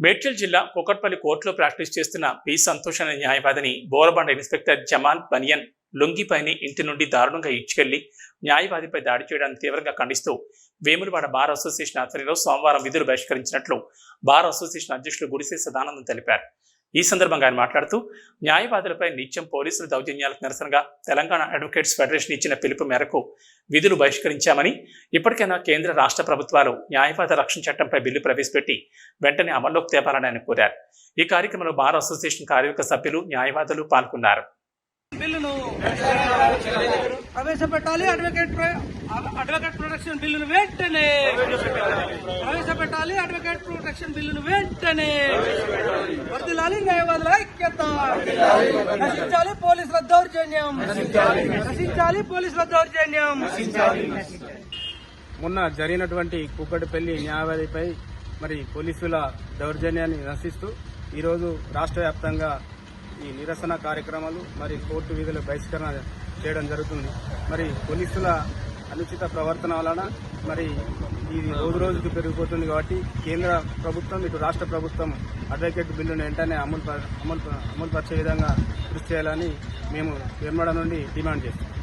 మేడ్చల్ జిల్లా కుకట్పల్లి కోర్టులో ప్రాక్టీస్ చేస్తున్న పి సంతోష్ అనే న్యాయవాదిని బోరబండ ఇన్స్పెక్టర్ జమాల్ బనియన్ లొంగిపైని ఇంటి నుండి దారుణంగా ఇచ్చుకెళ్ళి న్యాయవాదిపై దాడి చేయడాన్ని తీవ్రంగా ఖండిస్తూ వేములవాడ బార్ అసోసియేషన్ ఆధ్వర్యంలో సోమవారం విధులు బహిష్కరించినట్లు బార్ అసోసియేషన్ అధ్యక్షులు గుడిసే సదానందం తెలిపారు. ఈ సందర్భంగా ఆయన మాట్లాడుతూ న్యాయవాదులపై నిత్యం పోలీసుల దౌర్జన్యాలకు నిరసనగా తెలంగాణ అడ్వకేట్స్ ఫెడరేషన్ ఇచ్చిన పిలుపు మేరకు విధులు బహిష్కరించామని ఇప్పటికైనా కేంద్ర రాష్ట్ర ప్రభుత్వాలు న్యాయవాద రక్షణ చట్టంపై బిల్లు ప్రవేశపెట్టి వెంటనే అమల్లోకి తేపాలని ఆయన కోరారు. ఈ కార్యక్రమంలో బార్ అసోసియేషన్ కార్యవర్గ సభ్యులు న్యాయవాదులు పాల్గొన్నారు. ప్రవేశపెట్టాలి అడ్వకేట్ అడ్వకేట్ ప్రొటెక్షన్ బిల్లును వెంటనే ప్రవేశపెట్టాలి. అడ్వకేట్ ప్రొటెక్షన్ బిల్లును వెంటనే వర్దిలాలి న్యాయవాదుల ఐక్యత నశించాలి. పోలీసుల దౌర్జన్యం నశించాలి. పోలీసుల దౌర్జన్యం మొన్న జరిగినటువంటి కూకటిపల్లి న్యాయవాదిపై మరి పోలీసుల దౌర్జన్యాన్ని నశిస్తూ ఈరోజు రాష్ట్ర వ్యాప్తంగా ఈ నిరసన కార్యక్రమాలు మరి కోర్టు వీధుల బహిష్కరణ చేయడం జరుగుతుంది. మరి పోలీసుల అనుచిత ప్రవర్తన వలన మరి ఇది రోజు రోజుకు పెరిగిపోతుంది కాబట్టి కేంద్ర ప్రభుత్వం ఇటు రాష్ట్ర ప్రభుత్వం అడ్వకేట్ బిల్లును వెంటనే అమలు అమలు అమలుపరిచే విధంగా కృషి చేయాలని మేము వేమడ నుండి డిమాండ్ చేస్తాం